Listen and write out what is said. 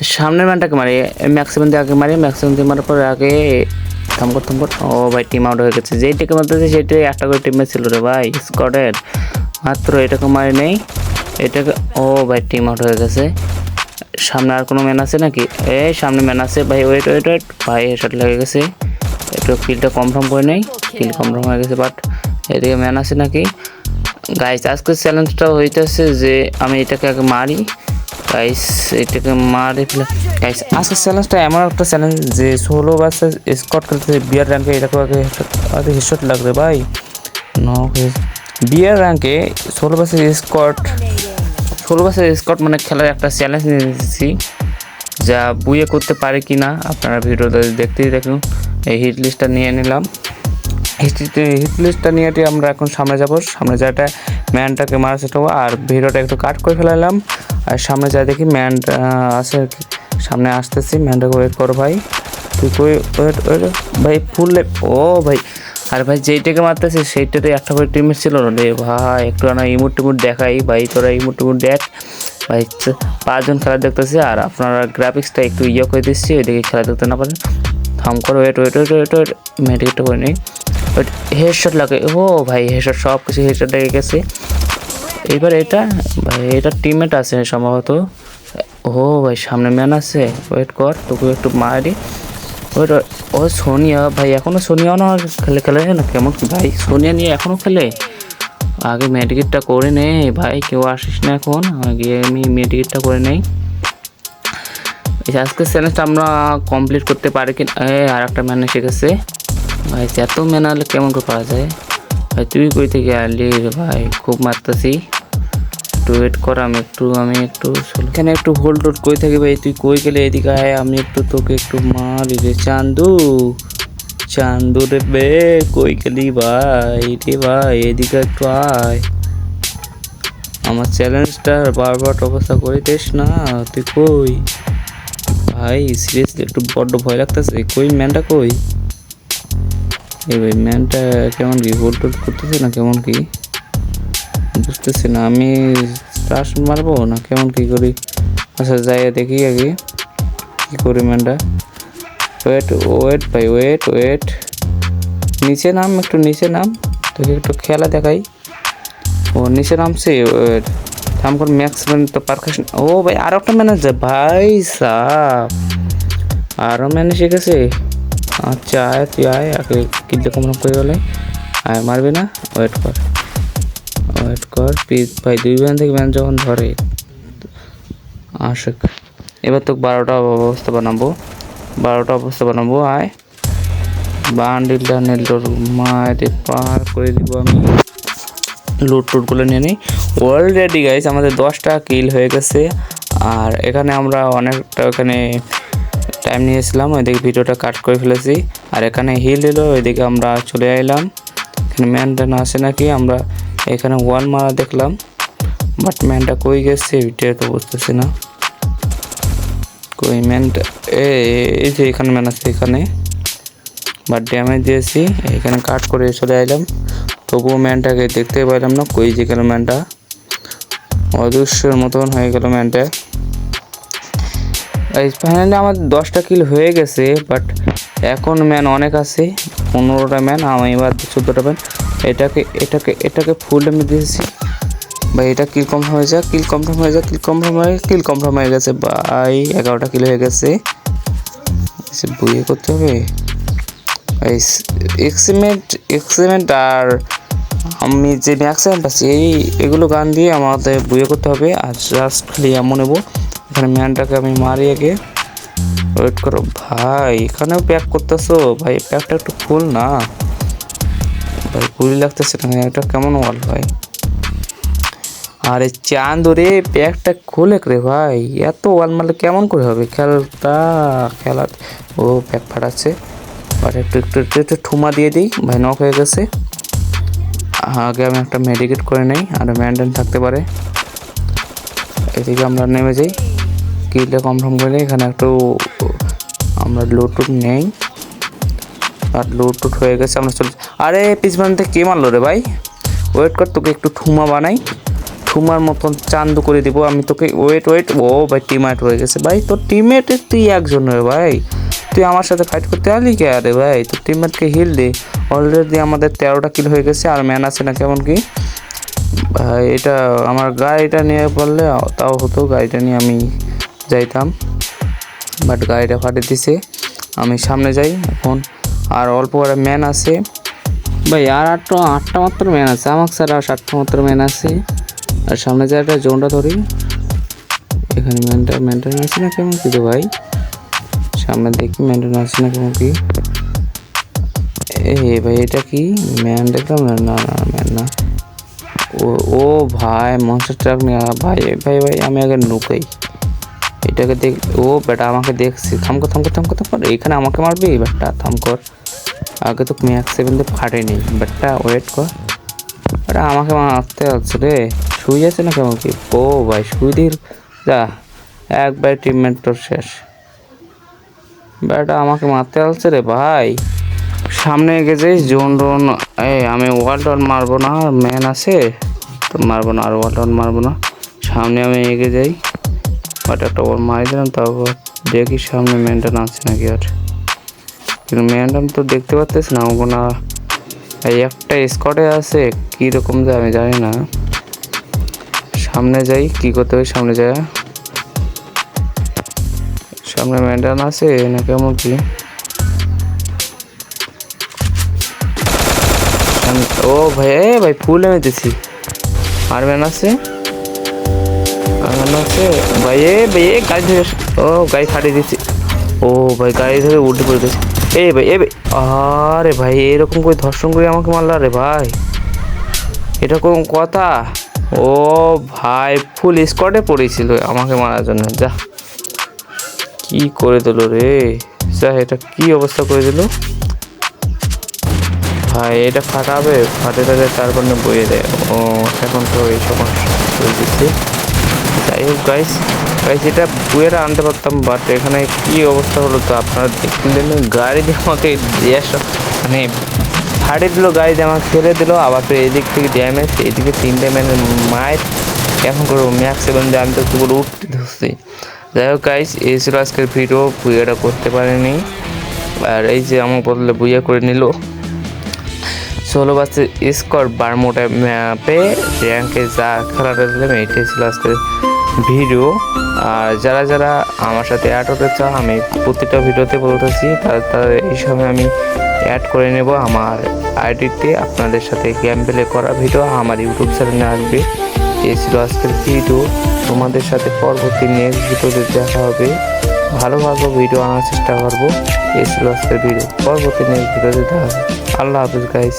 সামনের ম্যানটাকে মারি ম্যাক্সিমাম দিয়ে আগে মারি ম্যাক্সিমাম দিয়ে মারার পর আগে থামকর থামকর ও ভাই টিম আউট হয়ে গেছে। যেইটাকে মারতেছে, সেটাই একটা করে টিমে ছিল রে ভাই স্কটের মাত্র এটাকে মারি নেই, এটাকে, ও ভাই টিম আউট হয়ে গেছে। সামনে আর কোনো ম্যান আছে নাকি? এই সামনে ম্যান আছে, ভাই ওয়েট ওয়েট ওয়েট ভাই হেডশট লেগে গেছে। একটু কিলটা কনফার্ম করে নেই কিল কনফার্ম হয়ে গেছে বাট এদিকে ম্যান আছে নাকি? গাইস আজকের চ্যালেঞ্জটা হইতেছে যে আমি এটাকে আগে মারি গাইস এটাকে মারি ফেলে। গাইস আজকের চ্যালেঞ্জটা এমন একটা চ্যালেঞ্জ যে ষোলো বাসে স্কট খেলতে বিয়ার র্যাঙ্কে এটাকে আগে হিটশট লাগবে ভাই। বিয়ার র্যাঙ্কে ষোলো বাসে স্কট ষোলো বাসে স্কট মানে খেলার একটা চ্যালেঞ্জ নিয়ে নিয়েছি, যা বুয়ে করতে পারে কি না আপনারা ভিডিওটা দেখতেই দেখুন এই হিট লিস্টটা নিয়ে নিলাম। হিট লিস্টটা নিয়ে আমরা এখন সামনে যাব। সামনে যাটা ম্যানটাকে মারা চেষ্টা করব আর ভিডিওটা একটু কাট করে ফেলালাম। আর সামনে যা দেখি ম্যানটা আছে আর কি। সামনে আসতেছি, ম্যানটাকে ওয়েট করো ভাই। তুই কই ওয়েট ওয়েট ভাই ফুল ও ভাই। আর ভাই, যেইটাকে মারতেছে সেইটাতে একটা করে টিমের ছিল না রে ভাই। একটু না ইমুট টিমুট দেখাই ভাই, তোরা ইমুট টিমুট দেখ। ভাই পাঁচজন খেলা দেখতেছে, আর আপনারা গ্রাফিক্সটা একটু ইয়ে করে দিচ্ছি, ওইদিকে খেলা দেখতে না পারেন। থাম করো wait wait wait wait wait মেডিকেটটা করে নিই। ওয়েট হেডশট লাগে। ও ভাই হেড হেডশট সব কিছু হেড হেডশট লেগে গেছে। এবার এটা, ভাই, এটা টিমমেট আছে সম্ভবত। ও ভাই, সামনে ম্যান আছে। ওয়েট কর, তোকে একটু মারি। ওয়েট ও সোনিয়া, ভাই, এখনও সোনিয়াও না খেলে খেলে না কেমন? ভাই, সোনিয়া নিয়ে এখনও খেলে? আগে মেডিকেটটা করে নে, ভাই, কেউ আসিস না এখন। আগে আমি মেডিকেটটা করে নেই। যে চ্যালেঞ্জটা আমরা কমপ্লিট করতে পারি কি আর একটা ম্যান এসে গেছে। ভাই, এত ম্যান হলে কেমন করে পারা যায়? ভাই, তুই কই থেকে আলি রে ভাই? খুব মারতেছি। একটু ওয়েট কর, আমি একটু আমি একটু এখানে একটু হোল্ড টোল্ড কই থাকি ভাই? তুই কই গেলে এদিকে? আয়, আমি একটু তোকে একটু মারি রে। চান্দু চান্দু রে বে, কই গেলি ভাই রে ভাই? এদিকে একটু আয়। আমার চ্যালেঞ্জটা বারবার অবস্থা করে দিস না, তুই কই? ভাই সিরিয়াসলি একটু বড্ড ভয় লাগতেছে। কই ম্যানটা কই? এই ভাই, ম্যানটা কেমন কি? হোল্ড টোল্ড করতেছে না কেমন কি? বুঝতেছি না, আমি স্টাস মারবো না কেমন কি করি? আচ্ছা যাই দেখি আগে, কী করি ম্যানটা ওয়েট ওয়েট ভাই ওয়েট ওয়েট নিচে নাম, একটু নিচে নাম, তোকে একটু খেলা দেখাই। ও, নিচে নামছে ওয়েট থাম কর ম্যাক্স ম্যান তো পারকাশন ও ভাই, আর একটা ম্যানেজার ভাই সাহ আরও ম্যানে শিখেছে আচ্ছা আয়, তুই আয়, আগে কিনতে কম করে গেলে? আয়, মারবি না? ওয়েট কর। ওয়েট কর ভাই, দুই ব্যান থেকে ব্যান যখন ধরে আসুক এবার তো বারোটা অবস্থা বানাবো। বারোটা অবস্থা বানাবো, আয়। বান্ডিলটা নেলটোর মায়ের পার করে দিব আমি। লুট টুটগুলো নিয়ে নিই অলরেডি গাইস আমাদের দশটা কিল হয়ে গেছে। আর এখানে আমরা অনেকটা এখানে টাইম নিয়েছিলাম, ওইদিকে ভিডিওটা কাট করে ফেলেছি। আর এখানে হিল এলো ওইদিকে আমরা চলে এলাম এখানে ম্যান আসে নাকি, আমরা এখানে ওয়ান মারা দেখলাম বাট ম্যানটা কই গেছে এটা তো বুঝতেছি না। কই ম্যানটা এই যে এখানে ম্যান আছে এখানে বাট ড্যামেজ দিয়েছি, এখানে কাট করে চলে এলাম তবুও ম্যানটাকে দেখতে পাইলাম না, কই যে গেল ম্যানটা অদৃশ্যের মতন হয়ে গেল ম্যানটা ফাইনালি আমার দশটা কিল হয়ে গেছে বাট এখন ম্যান অনেক আছে, পনেরোটা ম্যান আমি এবার চোদ্দোটা ম্যান এটাকে এটাকে এটাকে ফুল আমি দিয়েছি। ভাই, এটা কিল কম হয়ে যাক কিল কনফার্ম হয়ে যাক কিল কনফার্ম হয়ে কিল কনফার্ম হয়ে গেছে। ভাই, এগারোটা কিল হয়ে গেছে। বইয়ে করতে হবে। এক্সিমেন্ট এক্সিমেন্ট আর আমি যে ম্যাক্সিমাম পাচ্ছি, এই, এগুলো গান দিয়ে আমাদের বইয়ে করতে হবে। আর জাস্ট খালি এমন নেব। এখানে ম্যানটাকে আমি মারি আগে। ওয়েট করো, ভাই, এখানেও প্যাক করতেছো? ভাই প্যাকটা একটু ফুল না। ভাই গুলি লাগতেছে না, এটা কেমন ওয়াল ভাই? আরে চাঁদ রে প্যাকটা খুলে রে ভাই, এত ওয়াল মারলে কেমন করে হবে? খেলতা, খেলা, ও প্যাক ফাটাচ্ছে। বাট একটু একটু একটু একটু ঠুমা দিয়ে দিই, ভাই নক হয়ে গেছে। আগে আমি একটা মেডিকেট করে নেই, আর ম্যান্ডেন থাকতে পারে। এদিকে আমরা নেমে যাই। কিলটা কনফার্ম করে এখানে একটু আমরা লুটুট নেই। আর লুটুট হয়ে গেছে, আমরা চলে আরে পিছমান থেকে কে মারলো রে ভাই? ওয়েট কর, তোকে একটু ঠুমা বানাই। সুমার মতন চান্দু করে দিব, আমি তোকে ওয়েট ওয়েট ও ভাই টিমমেট হয়ে গেছে ভাই, তোর টিমমেট তুই একজন রে ভাই। তুই আমার সাথে ফাইট করতে আলি কে আরে ভাই? তোর টিমমেটকে হিল দে। অলরেডি আমাদের তেরোটা কিল হয়ে গেছে, আর ম্যান আছে না কেমন কি? ভাই, এটা আমার গাড়িটা নিয়ে পড়লে তাও হতো, গাড়িটা নিয়ে আমি যাইতাম। বাট গাড়িটা ফাটে দিছে। আমি সামনে যাই, এখন আর অল্প করে ম্যান আছে। ভাই, আর আটটা আটটা মাত্র ম্যান আছে। আমার স্যার আর সাতটা মাত্র ম্যান আছে। আর সামনে যে একটা জোনটা ধরি, এখানে ম্যানটা ম্যানটেন আছে না কেমন কি রে ভাই? সামনে দেখি ম্যানটেন আছে না কেমন কি। এ ভাই, এটা কি? ম্যান দেখলাম না না না ম্যান না। ও ও ভাই মনস্টার ট্রাক নিয়ে ভাই ভাই ভাই, আমি আগে নুকাই। এটাকে দেখ, ও বেটা আমাকে দেখছি। থামকো থামকো থামকো থামকো। এখানে আমাকে মারবি? বেটা থামকর আগে তো ম্যাক্স সেভেন দিয়ে ফাটেনি বেটা ওয়েট কর। বেটা আমাকে মারতে হচ্ছে রে শুই আছে না কেমন কি ও ভাই শুই দির যা, একবার ট্রিটমেন্ট তোর শেষ। বেটা আমাকে মারতে আসছে রে ভাই। সামনে গেছে জোন টোন এই আমি ওয়াল টন মারবো না ম্যান আছে, তো মারবো না, আর ওয়াল টন মারবো না। সামনে আমি এগিয়ে যাই। বাট একটা ওর মারি দিলাম, তারপর দেখি সামনে ম্যানটান আছে নাকি আর। কিন্তু ম্যানটান তো দেখতে পাচ্ছিস না না। এই একটা স্কটে আছে কীরকম যে আমি জানি না। সামনে যাই, কি করতে হবে সামনে যায় সামনে ম্যাডাম আছে, না কেমন কি? ও ভাই ভাই, ফুল এনে দিছি আর ম্যান আছে? আর ম্যান আছে? ভাই ভাই গাড়ি ধরে ও, গাড়ি ফাটিয়ে দিচ্ছি ও ভাই, গাড়ি ধরে উঠে পড়ে গেছে। এ ভাই, এ আরে ভাই, এরকম করে ধর্ষণ করে আমাকে মারলা রে ভাই। এটা কোন কথা? ও ভাই ফুল স্কটে পড়েছিল আমাকে মারার জন্য। যা, কি করে দিল রে? যা, এটা কি অবস্থা করে দিল? ভাই, এটা ফাটাবে, ফাটে টাটে তারপর বইয়ে দেয়। ও, এখন তো এই সমস্যা গাইস গাইস এটা বইয়েরা আনতে পারতাম বাট এখানে কি অবস্থা হলো তো আপনারা দেখলেন গাড়ি দিয়ে আমাকে মানে ফাড়ে দিল, গাড়ি দিয়ে আমাকে ফেলে দিল। আবার ফের এদিক থেকে ড্যামেজ এদিকে তিনটে ম্যানের মায়ের এখন করব ম্যাক্স দিয়ে আমি তো করে উঠতে ধরছি। যাই হোক গাইস এই ছিল আজকের ভিডিও বুইয়াটা করতে পারেনি। আর এই যে আমার বদলে বুইয়া করে নিল। ষোলো বাসে স্কট বারমোটা ম্যাপে র্যাঙ্কে যা খেলাটা দিলাম এইটাই ছিল আজকের ভিডিও। আর যারা যারা আমার সাথে অ্যাড হতে চাও, আমি প্রতিটা ভিডিওতে বলতেছি, তারা এই সময় আমি অ্যাড করে নেব আমার আইডিতে আপনাদের সাথে গেম প্লে করা ভিডিও। আমার ইউটিউব চ্যানেলে আসবে। এই ছিল আজকের ভিডিও। তোমাদের সাথে পরবর্তী নেক্সট ভিডিওতে দেখা হবে। ভালো ভালো ভিডিও আনার চেষ্টা করব। এই ছিল আজকের ভিডিও পরবর্তী নেক্সট ভিডিওতে দেখা হবে। আল্লাহ হাফিজ গাইস